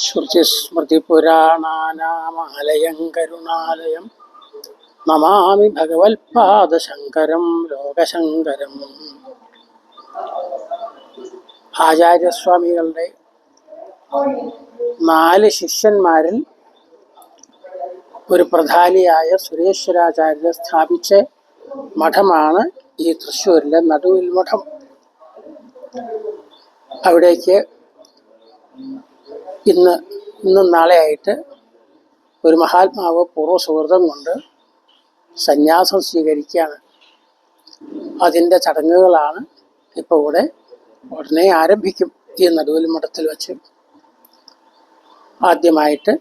ശ്രുതിസ്മൃതിപുരാണാനാമാലയം കരുണാലയം നമാമി ഭഗവത്പാദശങ്കരം ലോകശങ്കരം. ആചാര്യസ്വാമികളുടെ നാല് ശിഷ്യന്മാരിൽ ഒരു പ്രധാനിയായ സുരേശ്വരാചാര്യ സ്ഥാപിച്ച മഠമാണ് ഈ തൃശ്ശൂരിലെ നടുവിൽ മഠം അവിടേക്ക് ഇന്ന് ഇന്നും നാളെയായിട്ട് ഒരു മഹാത്മാവ് പൂർവ സുഹൃതം കൊണ്ട് സന്യാസം സ്വീകരിക്കുകയാണ്. അതിന്റെ ചടങ്ങുകളാണ് ഇപ്പോൾ ഇവിടെ ഉടനെ ആരംഭിക്കും ഈ നടുവിൽ മഠത്തിൽ വച്ച്. ആദ്യമായിട്ട്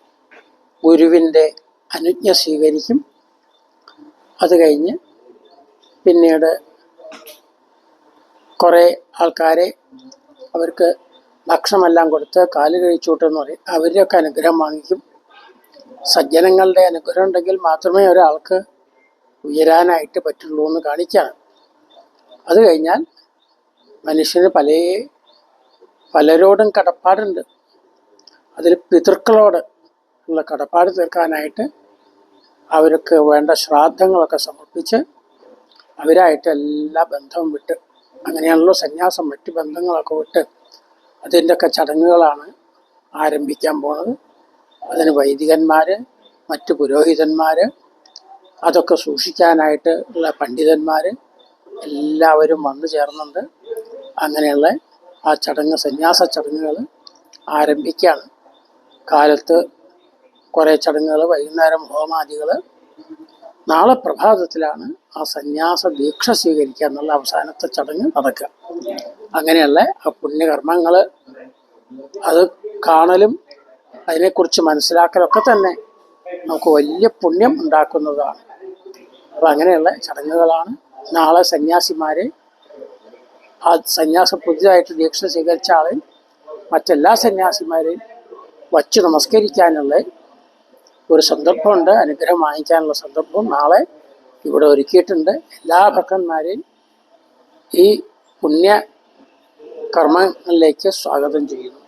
ഗുരുവിന്റെ അനുജ്ഞ സ്വീകരിക്കും. അത് കഴിഞ്ഞ് പിന്നീട് കുറേ ആൾക്കാരെ അവർക്ക് ഭക്ഷണമെല്ലാം കൊടുത്ത് കാൽ കഴിച്ചോട്ടെന്ന് പറയും. അവരുടെയൊക്കെ അനുഗ്രഹം വാങ്ങിക്കും. സജ്ജനങ്ങളുടെ അനുഗ്രഹം ഉണ്ടെങ്കിൽ മാത്രമേ ഒരാൾക്ക് ഉയരാനായിട്ട് പറ്റുള്ളൂ എന്ന് കാണിക്കുകയാണ് അത് കഴിഞ്ഞാൽ മനുഷ്യന് പല പലരോടും കടപ്പാടുണ്ട്. അതിൽ പിതൃക്കളോട് ഉള്ള കടപ്പാട് തീർക്കാനായിട്ട് അവർക്ക് വേണ്ട ശ്രാദ്ധങ്ങളൊക്കെ സമർപ്പിച്ച് അവരായിട്ട് എല്ലാ ബന്ധവും വിട്ട് അങ്ങനെയാണല്ലോ സന്യാസം മറ്റ് ബന്ധങ്ങളൊക്കെ വിട്ട് അതിന്റെയൊക്കെ ചടങ്ങുകളാണ് ആരംഭിക്കാൻ പോണത്. അതിന് വൈദികന്മാർ മറ്റ് പുരോഹിതന്മാർ അതൊക്കെ സൂക്ഷിക്കാനായിട്ട് ഉള്ള പണ്ഡിതന്മാർ എല്ലാവരും വന്നു ചേർന്നുണ്ട്. അങ്ങനെയുള്ള ആ ചടങ്ങ് സന്യാസ ചടങ്ങുകൾ ആരംഭിക്കുകയാണ് കാലത്ത് കുറേ ചടങ്ങുകൾ വൈകുന്നേരം ഹോമാദികൾ. നാളെ പ്രഭാതത്തിലാണ് ആ സന്യാസ ദീക്ഷ സ്വീകരിക്കുക എന്നുള്ള അവസാനത്തെ ചടങ്ങ് നടക്കുക. അങ്ങനെയുള്ള ആ പുണ്യകർമ്മങ്ങൾ അത് കാണലും അതിനെക്കുറിച്ച് മനസ്സിലാക്കലൊക്കെ തന്നെ നമുക്ക് വലിയ പുണ്യം ഉണ്ടാക്കുന്നതാണ്. അപ്പം അങ്ങനെയുള്ള ചടങ്ങുകളാണ്. നാളെ സന്യാസിമാരെ ആ സന്യാസം പുതിയതായിട്ട് ദീക്ഷ സ്വീകരിച്ച ആളെ മറ്റെല്ലാ സന്യാസിമാരെയും വച്ച് നമസ്കരിക്കാനുള്ള ഒരു സന്ദർഭമുണ്ട്. അനുഗ്രഹം വാങ്ങിക്കാനുള്ള സന്ദർഭം നാളെ ഇവിടെ ഒരുക്കിയിട്ടുണ്ട്. എല്ലാ ഭക്തന്മാരെയും ഈ പുണ്യ കർമ്മങ്ങളിലേക്ക് സ്വാഗതം ചെയ്യുന്നു.